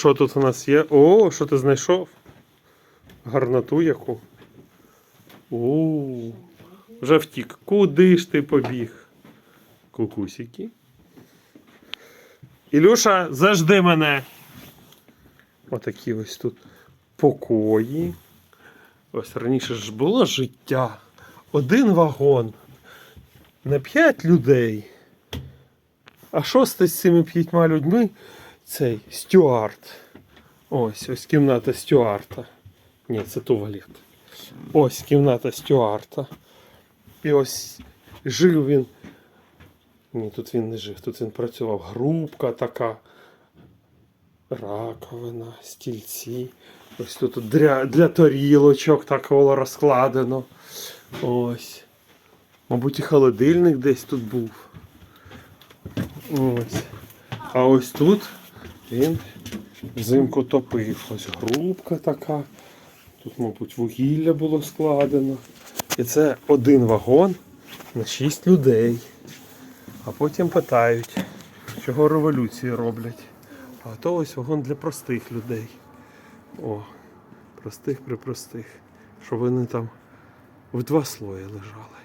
Що тут у нас є? О, що ти знайшов? Гарнату яку. О, вже втік. Куди ж ти побіг? Кукусики. Ілюша, зажди мене. Отакі ось тут покої. Ось раніше ж було життя. Один вагон на п'ять людей. А шостий з цими п'ятьма людьми цей Стюарт. Ось ось кімната Стюарта. Ні, це туалет. Ось кімната Стюарта. І ось жив він. Ні, тут він не жив, тут він працював. Грубка така. Раковина, стільці. Ось тут для, для тарілочок такого розкладено. Ось. Мабуть, і холодильник десь тут був. Ось. А ось тут він взимку топив. Ось грубка така. Тут, мабуть, вугілля було складено. І це один вагон на 6 людей. А потім питають, чого революції роблять. А то ось вагон для простих людей. О, простих при простих. Щоб вони там в два слої лежали.